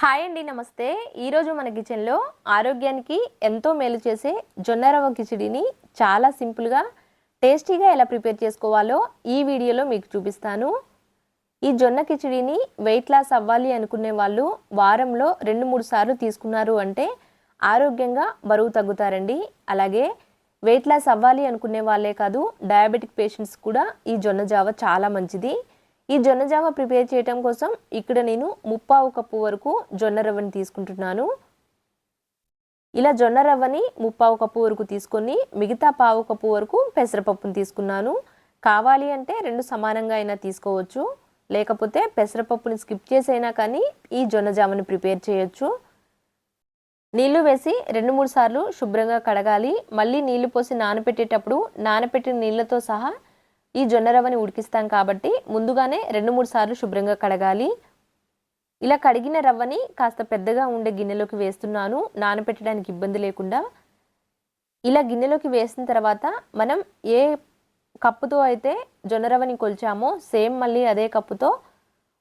Hi అండి నమస్తే. ఈరోజు మన కిచెన్లో ఆరోగ్యానికి ఎంతో మేలు చేసే జొన్న రవ్వ కిచిడిని చాలా సింపుల్గా టేస్టీగా ఎలా ప్రిపేర్ చేసుకోవాలో ఈ వీడియోలో మీకు చూపిస్తాను. ఈ జొన్న కిచిడిని వెయిట్ లాస్ అవ్వాలి అనుకునే వాళ్ళు వారంలో రెండు మూడు సార్లు తీసుకున్నారు అంటే ఆరోగ్యంగా బరువు తగ్గుతారండి. అలాగే వెయిట్ లాస్ అవ్వాలి అనుకునే వాళ్ళే కాదు డయాబెటిక్ పేషెంట్స్ కూడా ఈ జొన్న జావ చాలా మంచిది. ఈ జొన్న జావ ప్రిపేర్ చేయటం కోసం ఇక్కడ నేను ముప్పావు కప్పు వరకు జొన్న రవ్వని తీసుకుంటున్నాను. ఇలా జొన్న రవ్వని ముప్పావు కప్పు వరకు తీసుకొని మిగతా పావు కప్పు వరకు పెసరపప్పును తీసుకున్నాను. కావాలి అంటే రెండు సమానంగా అయినా తీసుకోవచ్చు. లేకపోతే పెసరపప్పుని స్కిప్ చేసైనా కానీ ఈ జొన్న జామని ప్రిపేర్ చేయొచ్చు. నీళ్ళు వేసి రెండు మూడు సార్లు శుభ్రంగా కడగాలి. మళ్ళీ నీళ్ళు పోసి నానబెట్టేటప్పుడు నానబెట్టిన నీళ్ళతో సహా ఈ జొన్న రవ్వని ఉడికిస్తాం కాబట్టి ముందుగానే రెండు మూడు సార్లు శుభ్రంగా కడగాలి. ఇలా కడిగిన రవ్వని కాస్త పెద్దగా ఉండే గిన్నెలోకి వేస్తున్నాను. నానబెట్టడానికి ఇబ్బంది లేకుండా. ఇలా గిన్నెలోకి వేసిన తర్వాత మనం ఏ కప్పుతో అయితే జొన్న రవ్వని కొలిచామో సేమ్ మళ్ళీ అదే కప్పుతో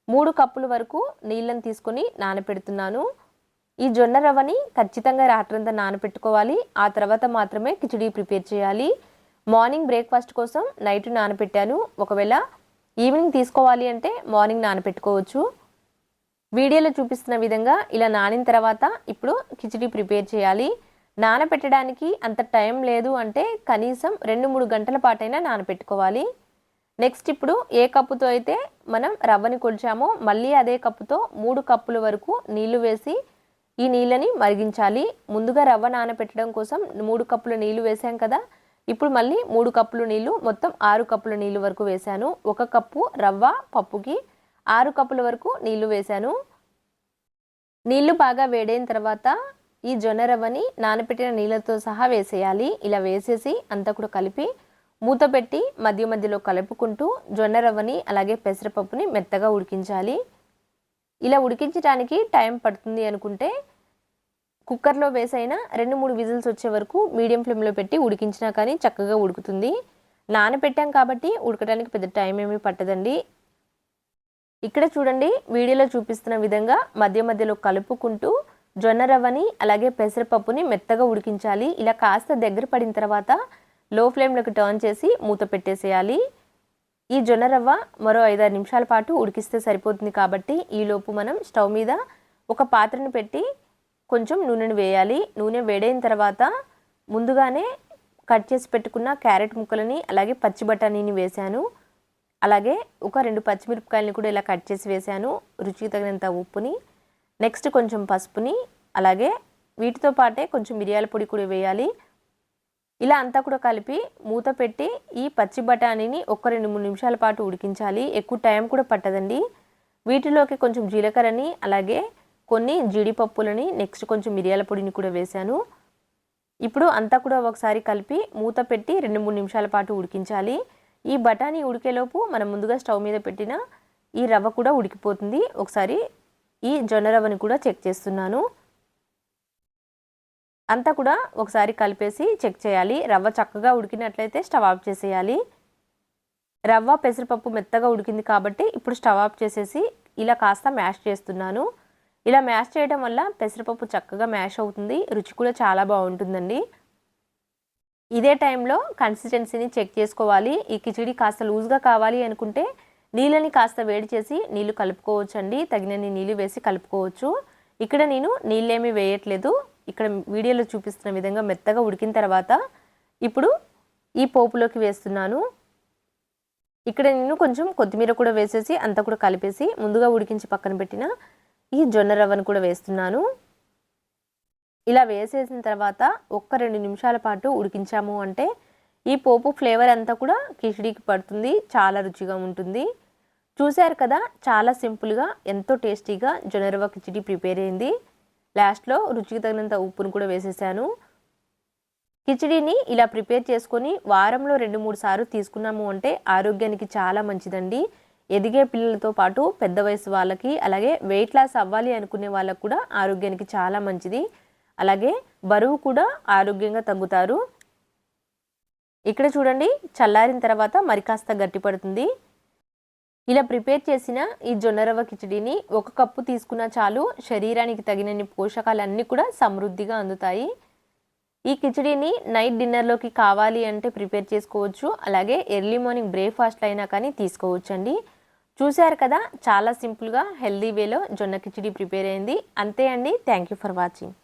మూడు కప్పుల వరకు నీళ్ళని తీసుకొని నానపెడుతున్నాను. ఈ జొన్న రవ్వని ఖచ్చితంగా రాత్రంతా నానపెట్టుకోవాలి. ఆ తర్వాత మాత్రమే కిచిడి ప్రిపేర్ చేయాలి. మార్నింగ్ బ్రేక్ఫాస్ట్ కోసం నైట్ నానపెట్టాను. ఒకవేళ ఈవినింగ్ తీసుకోవాలి అంటే మార్నింగ్ నానపెట్టుకోవచ్చు. వీడియోలో చూపిస్తున్న విధంగా ఇలా నానిన తర్వాత ఇప్పుడు కిచిడి ప్రిపేర్ చేయాలి. నానపెట్టడానికి అంత టైం లేదు అంటే కనీసం రెండు మూడు గంటల పాటైనా నానపెట్టుకోవాలి. నెక్స్ట్ ఇప్పుడు ఏ కప్పుతో అయితే మనం రవ్వని కొలిచామో మళ్ళీ అదే కప్పుతో మూడు కప్పుల వరకు నీళ్ళు వేసి ఈ నీళ్ళని మరిగించాలి. ముందుగా రవ్వ నానపెట్టడం కోసం మూడు కప్పుల నీళ్ళు వేసాం కదా ఇప్పుడు మళ్ళీ మూడు కప్పులు నీళ్ళు మొత్తం ఆరు కప్పుల నీళ్ళు వరకు వేశాను. ఒక కప్పు రవ్వ పప్పుకి ఆరు కప్పుల వరకు నీళ్ళు వేశాను. నీళ్ళు బాగా వేడైన తర్వాత ఈ జొన్న రవ్వని నానపెట్టిన నీళ్ళతో సహా వేసేయాలి. ఇలా వేసేసి అంతా కూడా కలిపి మూత పెట్టి మధ్య మధ్యలో కలుపుకుంటూ జొన్న రవ్వని అలాగే పెసరపప్పుని మెత్తగా ఉడికించాలి. ఇలా ఉడికించడానికి టైం పడుతుంది అనుకుంటే కుక్కర్లో వేసైనా రెండు మూడు విజిల్స్ వచ్చే వరకు మీడియం ఫ్లేమ్లో పెట్టి ఉడికించినా కానీ చక్కగా ఉడుకుతుంది. నానబెట్టాం కాబట్టి ఉడకడానికి పెద్ద టైం ఏమీ పట్టదండి. ఇక్కడ చూడండి వీడియోలో చూపిస్తున్న విధంగా మధ్య మధ్యలో కలుపుకుంటూ జొన్న రవ్వని అలాగే పెసరపప్పుని మెత్తగా ఉడికించాలి. ఇలా కాస్త దగ్గర పడిన తర్వాత లో ఫ్లేమ్లోకి టర్న్ చేసి మూత పెట్టేసేయాలి. ఈ జొన్న రవ్వ మరో ఐదారు నిమిషాల పాటు ఉడికిస్తే సరిపోతుంది కాబట్టి ఈలోపు మనం స్టవ్ మీద ఒక పాత్రను పెట్టి కొంచెం నూనెను వేయాలి. నూనె వేడైన తర్వాత ముందుగానే కట్ చేసి పెట్టుకున్న క్యారెట్ ముక్కలని అలాగే పచ్చి బఠానీని వేశాను. అలాగే ఒక రెండు పచ్చిమిరపకాయలని కూడా ఇలా కట్ చేసి వేశాను రుచికి తగినంత ఉప్పుని. నెక్స్ట్ కొంచెం పసుపుని అలాగే వీటితో పాటే కొంచెం మిరియాల పొడి కూడా వేయాలి. ఇలా అంతా కూడా కలిపి మూత పెట్టి ఈ పచ్చి బఠానీని ఒక రెండు మూడు నిమిషాల పాటు ఉడికించాలి. ఎక్కువ టైం కూడా పట్టదండి. వీటిలోకి కొంచెం జీలకర్రని అలాగే కొన్ని జీడిపప్పులని నెక్స్ట్ కొంచెం మిరియాల పొడిని కూడా వేశాను. ఇప్పుడు అంతా కూడా ఒకసారి కలిపి మూత పెట్టి రెండు మూడు నిమిషాల పాటు ఉడికించాలి. ఈ బఠానీ ఉడికేలోపు మనం ముందుగా స్టవ్ మీద పెట్టిన ఈ రవ్వ కూడా ఉడికిపోతుంది. ఒకసారి ఈ జొన్న రవ్వని కూడా చెక్ చేస్తున్నాను. అంతా కూడా ఒకసారి కలిపేసి చెక్ చేయాలి. రవ్వ చక్కగా ఉడికినట్లయితే స్టవ్ ఆఫ్ చేసేయాలి. రవ్వ పెసరపప్పు మెత్తగా ఉడికింది కాబట్టి ఇప్పుడు స్టవ్ ఆఫ్ చేసేసి ఇలా కాస్త మ్యాష్ చేస్తున్నాను. ఇలా మ్యాష్ చేయడం వల్ల పెసరపప్పు చక్కగా మ్యాష్ అవుతుంది రుచి కూడా చాలా బాగుంటుందండి. ఇదే టైంలో కన్సిస్టెన్సీని చెక్ చేసుకోవాలి. ఈ కిచిడి కాస్త లూజ్గా కావాలి అనుకుంటే నీళ్ళని కాస్త వేడి చేసి నీళ్ళు కలుపుకోవచ్చు అండి తగినన్ని నీళ్ళు వేసి కలుపుకోవచ్చు. ఇక్కడ నేను నీళ్ళేమీ వేయట్లేదు. ఇక్కడ వీడియోలో చూపిస్తున్న విధంగా మెత్తగా ఉడికిన తర్వాత ఇప్పుడు ఈ పోపులోకి వేస్తున్నాను. ఇక్కడ నేను కొంచెం కొత్తిమీర కూడా వేసేసి అంతా కూడా కలిపేసి ముందుగా ఉడికించి పక్కన పెట్టిన ఈ జొన్న రవ్వను కూడా వేస్తున్నాను. ఇలా వేసేసిన తర్వాత ఒక్క రెండు నిమిషాల పాటు ఉడికించాము అంటే ఈ పోపు ఫ్లేవర్ అంతా కూడా కిచిడికి పడుతుంది చాలా రుచిగా ఉంటుంది. చూశారు కదా చాలా సింపుల్గా ఎంతో టేస్టీగా జొన్న రవ్వ కిచిడి ప్రిపేర్ అయింది. లాస్ట్లో రుచికి తగినంత ఉప్పును కూడా వేసేసాను. కిచిడిని ఇలా ప్రిపేర్ చేసుకొని వారంలో రెండు మూడు సార్లు తీసుకున్నాము అంటే ఆరోగ్యానికి చాలా మంచిదండి. ఎదిగే పిల్లలతో పాటు పెద్ద వయసు వాళ్ళకి అలాగే వెయిట్ లాస్ అవ్వాలి అనుకునే వాళ్ళకు కూడా ఆరోగ్యానికి చాలా మంచిది. అలాగే బరువు కూడా ఆరోగ్యంగా తగ్గుతారు. ఇక్కడ చూడండి చల్లారిన తర్వాత మరి కాస్త గట్టిపడుతుంది ఇలా ప్రిపేర్ చేసిన ఈ జొన్నరవ్వ కిచడీని ఒక కప్పు తీసుకున్న చాలు శరీరానికి తగినన్ని పోషకాలన్నీ కూడా సమృద్ధిగా అందుతాయి. ఈ కిచడీని నైట్ డిన్నర్లోకి కావాలి అంటే ప్రిపేర్ చేసుకోవచ్చు. అలాగే ఎర్లీ మార్నింగ్ బ్రేక్ఫాస్ట్లో అయినా కానీ తీసుకోవచ్చండి. చూశారు కదా చాలా సింపుల్గా హెల్దీ వేలో జొన్న కిచిడి ప్రిపేర్ అయింది. అంతే అండి. Thank you for watching.